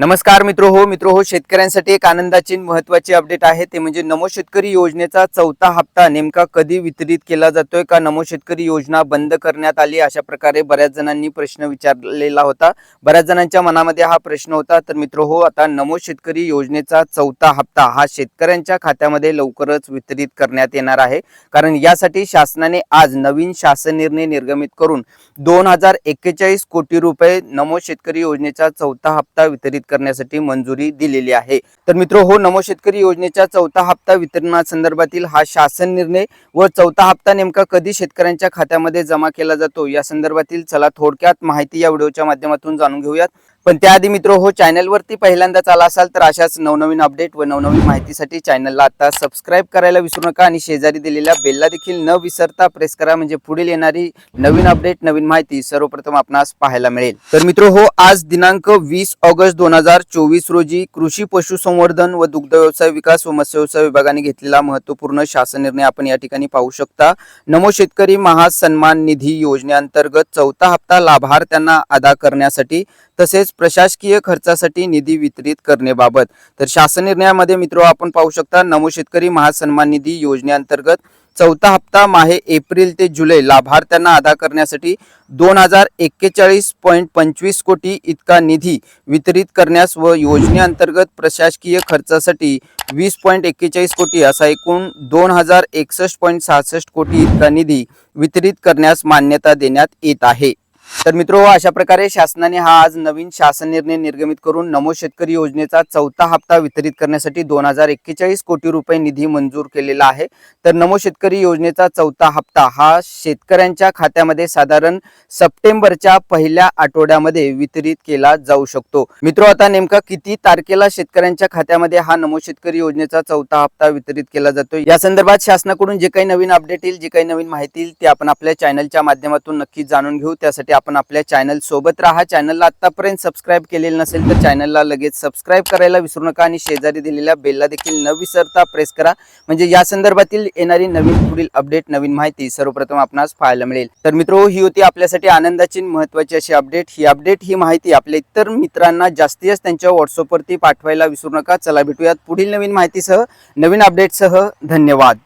नमस्कार मित्र हो मित्र हो शेतकऱ्यांसाठी एक आनंदाची महत्वाची अपडेट आहे. ते म्हणजे नमो शेतकरी योजनेचा चौथा हप्ता नेमका कधी वितरित केला जातोय का? नमो शेतकरी योजना बंद करण्यात आली अशा प्रकारे बऱ्याच जणांनी प्रश्न विचारलेला होता. बऱ्याच जणांच्या मनामध्ये हा प्रश्न होता. तर मित्र हो आता नमो शेतकरी योजनेचा चौथा हप्ता हा शेतकऱ्यांच्या खात्यामध्ये लवकरच वितरित करण्यात येणार आहे. कारण यासाठी शासनाने आज नवीन शासन निर्णय निर्गमित करून दोन हजार एक्केचाळीस कोटी रुपये नमो शेतकरी योजनेचा चौथा हप्ता वितरित करण्यासाठी मंजुरी दिलेली आहे. तर मित्र हो नमो शेतकरी योजनेच्या चौथा हप्ता वितरणासंदर्भातील हा शासन निर्णय व चौथा हप्ता नेमका कधी शेतकऱ्यांच्या खात्यामध्ये जमा केला जातो? या संदर्भातील चला थोडक्यात माहिती या व्हिडिओच्या माध्यमातून जाणून घेऊयात. पण त्याआधी मित्र हो चॅनलवरती पहिल्यांदाच आला असाल तर अशाच नवनवीन अपडेट व नवनवीन माहितीसाठी चॅनलला आता सबस्क्राईब करायला विसरू नका आणि शेजारी दिलेल्या बेलला देखील न विसरता प्रेस करा म्हणजे पुढील येणारी नवीन अपडेट नवीन माहिती सर्वप्रथम आपणास पाहायला मिळेल. तर मित्र हो आज दिनांक वीस ऑगस्ट दोन हजार चोवीस रोजी कृषी पशुसंवर्धन व दुग्ध व्यवसाय विकास व मत्स्य व्यवसाय विभागाने घेतलेला महत्त्वपूर्ण शासन निर्णय आपण या ठिकाणी पाहू शकता. नमो शेतकरी महासन्मान निधी योजनेअंतर्गत चौथा हप्ता लाभार्थ्यांना अदा करण्यासाठी तसेच प्रशासकीय खर्चासाठी निधी वितरित करण्याबाबत. तर शासन निर्णयामध्ये मित्र आपण पाहू शकता नमो शेतकरी महासन्मान निधी योजनेअंतर्गत चौथा हप्ता माहे एप्रिल ते जुलै लाभार्थ्यांना अदा करण्यासाठी दोन हजार एक्केचाळीस पॉईंट पंचवीस कोटी इतका निधी वितरित करण्यास व योजनेअंतर्गत प्रशासकीय खर्चासाठी वीस पॉईंट एक्केचाळीस कोटी असा एकूण दोन हजार एकसष्ट पॉईंट सहासष्ट कोटी इतका निधी वितरित करण्यास मान्यता देण्यात येत आहे. तर मित्र अशा प्रकारे शासनाने हा आज नवीन शासन निर्णय निर्गमित करून नमो शेतकरी योजनेचा चौथा हप्ता वितरित करण्यासाठी दोन हजार एक्केचाळीस कोटी रुपये निधी मंजूर केलेला आहे. तर नमो शेतकरी योजनेचा चौथा हप्ता हा शेतकऱ्यांच्या खात्यामध्ये साधारण सप्टेंबरच्या पहिल्या आठवड्यामध्ये वितरित केला जाऊ शकतो. मित्र आता नेमका किती तारखेला शेतकऱ्यांच्या खात्यामध्ये हा नमो शेतकरी योजनेचा चौथा हप्ता वितरित केला जातो या संदर्भात शासनाकडून जे काही नवीन अपडेट येईल जे काही नवीन माहिती येईल ते आपण आपल्या चॅनलच्या माध्यमातून नक्कीच जाणून घेऊ. त्यासाठी आपण आपल्या चॅनल सोबत राहा. चॅनलला आतापर्यंत सबस्क्राईब केलेलं नसेल तर चॅनलला लगेच सबस्क्राईब करायला विसरू नका आणि शेजारी दिलेल्या बेलला देखील न विसरता प्रेस करा. म्हणजे या संदर्भातील येणारी नवीन पुढील अपडेट नवीन माहिती सर्वप्रथम आपणास पाहायला मिळेल. तर मित्र ही होती आपल्यासाठी आनंदाची महत्वाची अशी अपडेट ही अपडेट ही माहिती आपल्या इतर मित्रांना जास्तीत जास्त त्यांच्या व्हॉट्सअपवरती पाठवायला विसरू नका. चला भेटूयात पुढील नवीन माहितीसह. नवीन अपडेटसह धन्यवाद.